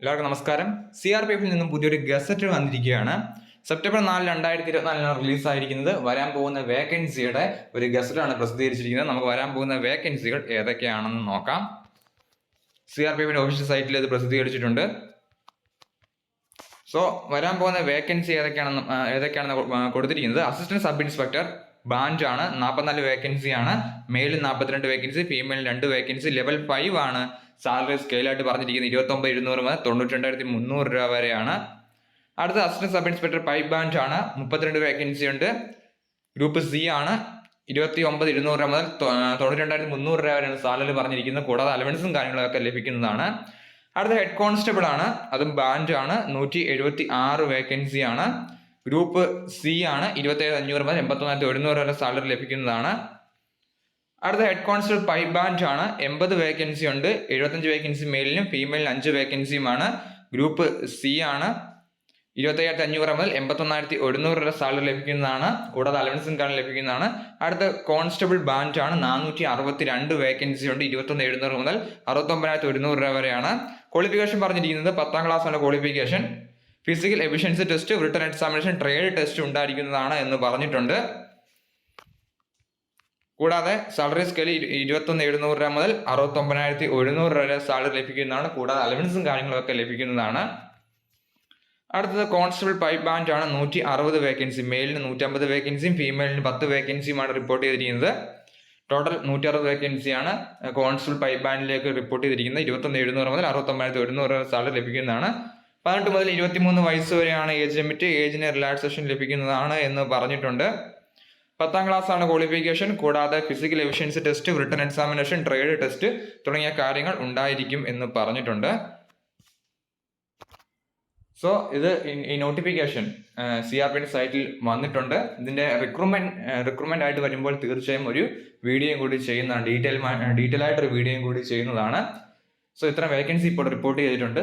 എല്ലാവർക്കും നമസ്കാരം. C R P എഫിൽ നിന്നും പുതിയൊരു ഗസറ്റ് വന്നിരിക്കുകയാണ്. സെപ്റ്റംബർ നാല് രണ്ടായിരത്തി ഇരുപത്തിനാലിനാണ് റിലീസായിരിക്കുന്നത്. വരാൻ പോകുന്ന വേക്കൻസിയുടെ ഒരു ഗസറ്റാണ് പ്രസിദ്ധീകരിച്ചിരിക്കുന്നത്. നമുക്ക് വരാൻ പോകുന്ന വേക്കൻസികൾ ഏതൊക്കെയാണെന്ന് നോക്കാം. സി ആർ പി എഫിന്റെ ഒഫീഷ്യൽ സൈറ്റിൽ ഇത് പ്രസിദ്ധീകരിച്ചിട്ടുണ്ട്. സോ വരാൻ പോകുന്ന വേക്കൻസി ഏതൊക്കെയാണെന്ന് ഏതൊക്കെയാണെന്ന് കൊടുത്തിരിക്കുന്നത് അസിസ്റ്റന്റ് സബ് ഇൻസ്പെക്ടർ ബാഞ്ച് ആണ് നാൽപ്പത്തിനാല് വേക്കൻസിയാണ്. മെയിൽ നാൽപ്പത്തിരണ്ട് വേക്കൻസി ഫീമെയിൽ രണ്ട് വേക്കൻസി ലെവൽ ഫൈവ് ആണ്. സാലറി സ്കെയിലായിട്ട് പറഞ്ഞിരിക്കുന്നത് ഇരുപത്തൊമ്പത് ഇരുന്നൂറ് മുതൽ തൊണ്ണൂറ്റി രണ്ടായിരത്തി മുന്നൂറ് രൂപ വരെയാണ്. അടുത്ത assistant sub inspector pipe band ആണ്. മുപ്പത്തിരണ്ട് വേക്കൻസി ഉണ്ട്. ഗ്രൂപ്പ് സി ആണ്. ഇരുപത്തി ഒമ്പത് ഇരുന്നൂറ് രൂപ മുതൽ തൊണ്ണൂറ്റി രണ്ടായിരത്തി മുന്നൂറ് രൂപ വരെയാണ് സാലറി പറഞ്ഞിരിക്കുന്നത്. കൂടാതെ അലവൻസും കാര്യങ്ങളൊക്കെ ലഭിക്കുന്നതാണ്. അടുത്ത ഹെഡ് കോൺസ്റ്റബിൾ ആണ്. അതും ബാഞ്ച് ആണ്. നൂറ്റി എഴുപത്തി ആറ് വേക്കൻസി ആണ്. ഗ്രൂപ്പ് സി ആണ്. ഇരുപത്തേഴ് അഞ്ഞൂറ് മുതൽ എൺപത്തൊന്നായിരത്തി ഒരുന്നൂറ് വരെ സാലറി ലഭിക്കുന്നതാണ്. അടുത്ത ഹെഡ് കോൺസ്റ്റബിൾ പൈ ബാഞ്ച് ആണ്. എൺപത് വേക്കൻസി ഉണ്ട്. എഴുപത്തഞ്ച് വേക്കൻസി മെയിലിനും ഫീമെയിലിനും അഞ്ച് വേക്കൻസിയുമാണ് ഗ്രൂപ്പ് സി ആണ്. ഇരുപത്തയ്യായിരത്തി അഞ്ഞൂറ് മുതൽ എൺപത്തൊന്നായിരത്തി ഒരുന്നൂറ് രൂപ സാലറി ലഭിക്കുന്നതാണ്. കൂടാതെ അലവൻസും കാരണം ലഭിക്കുന്നതാണ്. അടുത്ത കോൺസ്റ്റബിൾ ബാൻഡ് ആണ്. നാനൂറ്റി അറുപത്തി രണ്ട് വേക്കൻസി ഉണ്ട്. ഇരുപത്തൊന്ന് എഴുന്നൂറ് മുതൽ അറുപത്തൊമ്പതിനായിരത്തി ഒരുന്നൂറ് രൂപ വരെയാണ് ക്വാളിഫിക്കേഷൻ പറഞ്ഞിരിക്കുന്നത് പത്താം ക്ലാസ് ആണ് qualification physical efficiency test written examination trade test ഉണ്ടായിരിക്കുന്നതാണ് എന്ന് പറഞ്ഞിട്ടുണ്ട്. കൂടാതെ സാലറി സ്കെയിൽ ഇരുപത്തൊന്ന് എഴുന്നൂറ് രൂപ മുതൽ അറുപത്തൊമ്പതിനായിരത്തി ഒരുന്നൂറ് രൂപ വരെ സാലറി ലഭിക്കുന്നതാണ്. കൂടാതെ അലവൻസും കാര്യങ്ങളൊക്കെ ലഭിക്കുന്നതാണ്. അടുത്തത് കോൺസ്റ്റബിൾ പൈപ്പ് ബാൻഡ് ആണ്. നൂറ്റി അറുപത് വേക്കൻസി മെയിലിന് നൂറ്റമ്പത് വേക്കൻസിയും ഫീമെയിലിന് പത്ത് വേക്കൻസിയുമാണ് റിപ്പോർട്ട് ചെയ്തിരിക്കുന്നത്. ടോട്ടൽ നൂറ്റി അറുപത് വേക്കൻസിയാണ് കോൺസ്റ്റബിൾ പൈപ്പ് ബാൻഡിലേക്ക് റിപ്പോർട്ട് ചെയ്തിരിക്കുന്നത്. ഇരുപത്തൊന്ന് എഴുന്നൂറ് മുതൽ അറുപത്തൊമ്പതിനായിരത്തി ഒരുന്നൂറ് രൂപ സാലറി ലഭിക്കുന്നതാണ്. പതിനെട്ട് മുതൽ ഇരുപത്തിമൂന്ന് വയസ്സ് വരെയാണ് ഏജ് ലിമിറ്റ് ഏജിന് റിലാക്സേഷൻ ലഭിക്കുന്നതാണ് എന്ന് പറഞ്ഞിട്ടുണ്ട്. പത്താം ക്ലാസ് ആണ് ക്വാളിഫിക്കേഷൻ കൂടാതെ physical efficiency test written examination trade test തുടങ്ങിയ കാര്യങ്ങൾ ഉണ്ടായിരിക്കും എന്ന് പറഞ്ഞിട്ടുണ്ട്. സോ ഇത് ഈ- നോട്ടിഫിക്കേഷൻ സി ആർ പി സൈറ്റിൽ വന്നിട്ടുണ്ട്. ഇതിന്റെ റിക്രൂട്ട്മെന്റ് റിക്രൂട്ട്മെന്റ് ആയിട്ട് വരുമ്പോൾ തീർച്ചയായും ഒരു വീഡിയോയും കൂടി ചെയ്യുന്നതാണ്. ഡീറ്റെയിൽ ഡീറ്റെയിൽ ആയിട്ട് ഒരു വീഡിയോയും കൂടി ചെയ്യുന്നതാണ്. സോ ഇത്ര വേക്കൻസി ഇപ്പോൾ റിപ്പോർട്ട് ചെയ്തിട്ടുണ്ട്.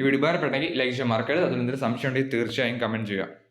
ഈ വീഡിയോ ഉപകാരപ്പെട്ടെങ്കിൽ ലൈക്ക് ചെയ്യാൻ മറക്കരുത്. അതിൽ എന്തെങ്കിലും സംശയം ഉണ്ടെങ്കിൽ തീർച്ചയായും കമന്റ് ചെയ്യുക.